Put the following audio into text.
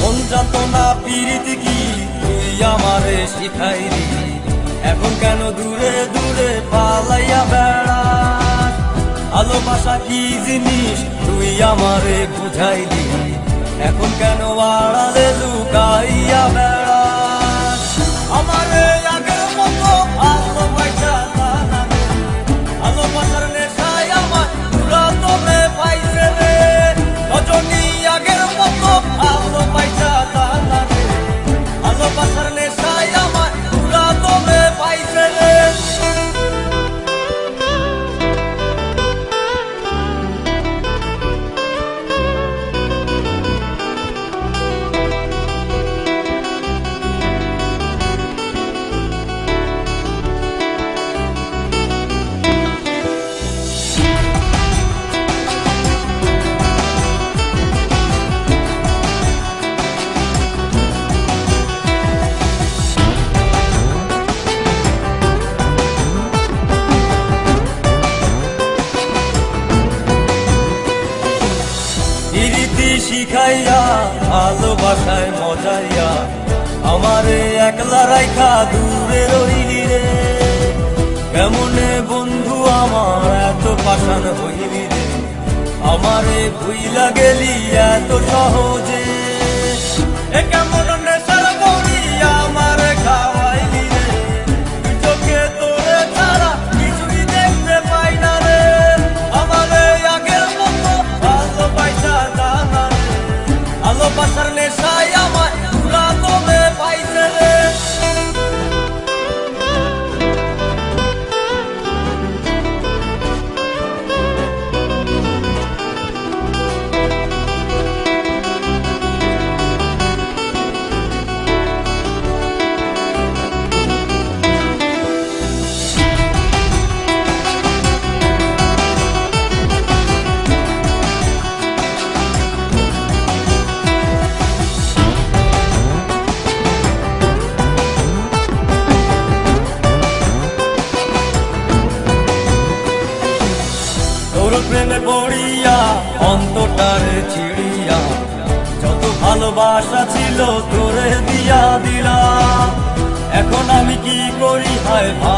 মন যাতনা পীড়িত গীত আমারে শিখাইলি। এখন কেন দূরে দূরে পালাইয়া বেড়াস? ভালোবাসা কি জিনিস? তুই আমারে বুঝাইলি। এখন কেন আড়ালে লুকাইয়া শিখাইয়া, ভালোবাসায় মজাইয়া, আমারে একলা রাইখা দূরে রইলি রে। কেমনে বন্ধু আমার এত পাশান হইলি রে? আমারে ভুইলা গেলি এত সহজে পড়িয়া অন্তটার চিড়িয়া যত ভালোবাসা ছিল তোরে দিয়া দিলা এখন আমি কি করি, হায় ভালোবাসা